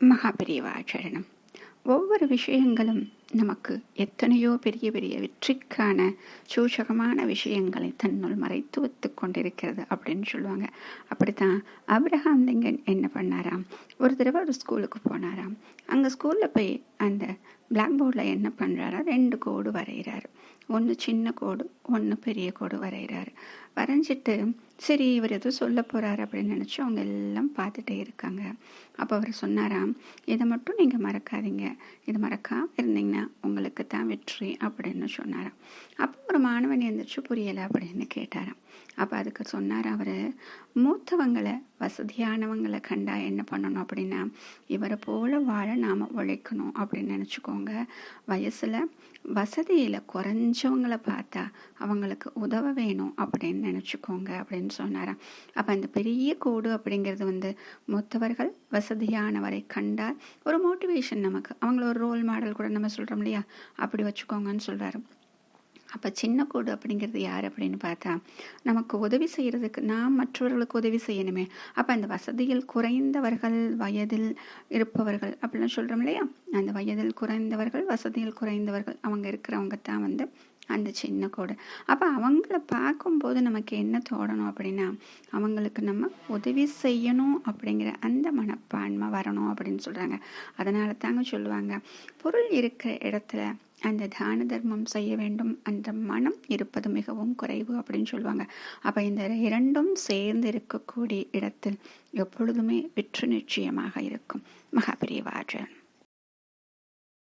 மகாபெரியவாச்சரணம் ஒவ்வொரு விஷயங்களும் நமக்கு எத்தனையோ பெரிய பெரிய வெற்றிக்கான சூசகமான விஷயங்களை தன்னுள் மறைத்து வைத்து கொண்டிருக்கிறது அப்படின்னு சொல்லுவாங்க. அப்படித்தான் அப்ரஹாம் லிங்கன் என்ன பண்ணாராம்? ஒரு தடவை ஒரு ஸ்கூலுக்கு போனாராம். அங்கே ஸ்கூலில் போய் அந்த பிளாக் போர்டில் என்ன பண்ணுறாரா ரெண்டு கோடு வரைகிறாரு ஒன்று சின்ன கோடு ஒன்று பெரிய கோடு வரைகிறாரு வரைஞ்சிட்டு சரி இவர் எதுவும் சொல்ல போகிறாரு அப்படின்னு நினச்சி அவங்க எல்லாம் பார்த்துட்டே இருக்காங்க. அப்போ அவர் சொன்னாராம் இதை மட்டும் நீங்கள் மறக்காதீங்க. இது மறக்காமல் இருந்தீங்கன்னா உங்களுக்கு தான் வெற்றி அப்படின்னு சொன்னாராம். அப்போ ஒரு மாணவன் எழுந்திரிச்சு புரியலை அப்படின்னு கேட்டாராம். அப்போ அதுக்கு சொன்னார் அவர் மூத்தவங்களை வசதியானவங்களை கண்டா என்ன பண்ணணும் அப்படின்னா இவரை போல வாழ நாம் உழைக்கணும் அப்படின்னு நினச்சிக்கோங்க. வயசில் வசதியில் குறைஞ்சவங்களை பார்த்தா அவங்களுக்கு உதவ வேணும் அப்படின்னு நினச்சிக்கோங்க அப்படின்னு சொன்னாராம். அப்போ அந்த பெரிய கோடு அப்படிங்கிறது வந்து மூத்தவர்கள் வசதியானவரை கண்டால் ஒரு மோட்டிவேஷன் நமக்கு. அவங்கள ஒரு ரோல் மாடல் கூட நம்ம சொல்கிறோம் இல்லையா? அப்படி வச்சுக்கோங்கன்னு சொல்கிறாரு அப்போ சின்ன கூடு அப்படிங்கிறது யார் அப்படின்னு பார்த்தா நமக்கு உதவி செய்கிறதுக்கு நாம் மற்றவர்களுக்கு உதவி செய்யணுமே. அப்போ அந்த வசதியில் குறைந்தவர்கள் வயதில் இருப்பவர்கள் அப்படிலாம் சொல்கிறோம் இல்லையா? அந்த வயதில் குறைந்தவர்கள் வசதியில் குறைந்தவர்கள் அவங்க இருக்கிறவங்க தான் வந்து அந்த சின்ன கூட. அப்போ அவங்கள பார்க்கும்போது நமக்கு என்ன தோடணும் அப்படின்னா அவங்களுக்கு நம்ம உதவி செய்யணும் அப்படிங்கிற அந்த மனப்பான்மை வரணும் அப்படின்னு சொல்கிறாங்க அதனால தாங்க சொல்லுவாங்க பொருள் இருக்கிற இடத்துல அந்த தான தர்மம் செய்ய வேண்டும். அந்த மனம் இருப்பது மிகவும் குறைவு அப்படின்னு சொல்லுவாங்க. அப்போ இந்த இரண்டும் சேர்ந்து இருக்கக்கூடிய இடத்தில் எப்பொழுதுமே வெற்றி நிச்சயமாக இருக்கும். மகாபிரிவாற்றல்